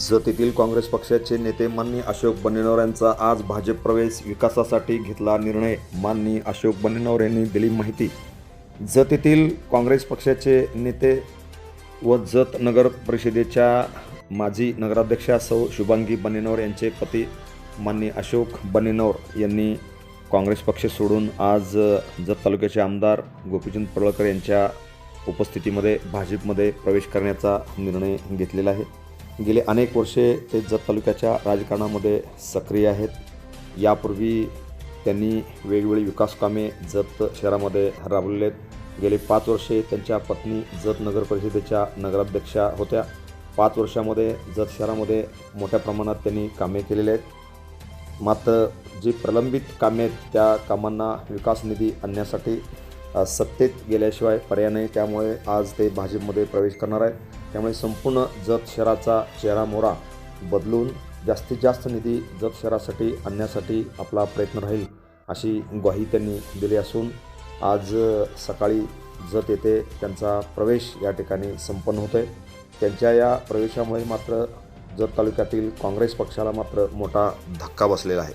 जतेतील काँग्रेस पक्षाचे नेते माननीय अशोक बन्नेनवर यांचा आज भाजप प्रवेश विकासासाठी घेतला निर्णय. माननीय अशोक बन्नेनवर यांनी दिली माहिती. जत येथील काँग्रेस पक्षाचे नेते व जत नगर परिषदेच्या माजी नगराध्यक्षा सौ शुभांगी बन्नेनवर यांचे पती माननीय अशोक बन्नेनवर यांनी काँग्रेस पक्ष सोडून आज जत तालुक्याचे आमदार गोपीचंद पडळकर यांच्या उपस्थितीमध्ये भाजपमध्ये प्रवेश करण्याचा निर्णय घेतलेला आहे. गेले अनेक वर्षे ते जत तालुक्याच्या राजकारणामध्ये सक्रिय आहेत. यापूर्वी त्यांनी वेगवेगळी विकास कामे जत शहरामध्ये राबवलेली आहेत. गेले पाच वर्षे त्यांच्या पत्नी जत नगर परिषदेच्या नगराध्यक्षा होत्या. पाच वर्षामध्ये जत शहरामध्ये मोठ्या प्रमाणात त्यांनी कामे केलेली आहेत. मात्र जी प्रलंबित कामे आहेत त्या कामांना विकास निधी आणण्यासाठी सत्तेत गेल्याशिवाय पर्याय नाही. त्यामुळे आज ते भाजपमध्ये प्रवेश करणार आहेत. त्यामुळे संपूर्ण जत शहराचा चेहरा मोरा बदलून जास्तीत जास्त निधी जत शहरासाठी आणण्यासाठी आपला प्रयत्न राहील अशी ग्वाही त्यांनी दिली असून आज सकाळी जत येथे त्यांचा प्रवेश या ठिकाणी संपन्न होतो आहे त्यांच्या या प्रवेशामुळे मात्र जत तालुक्यातील काँग्रेस पक्षाला मात्र मोठा धक्का बसलेला आहे.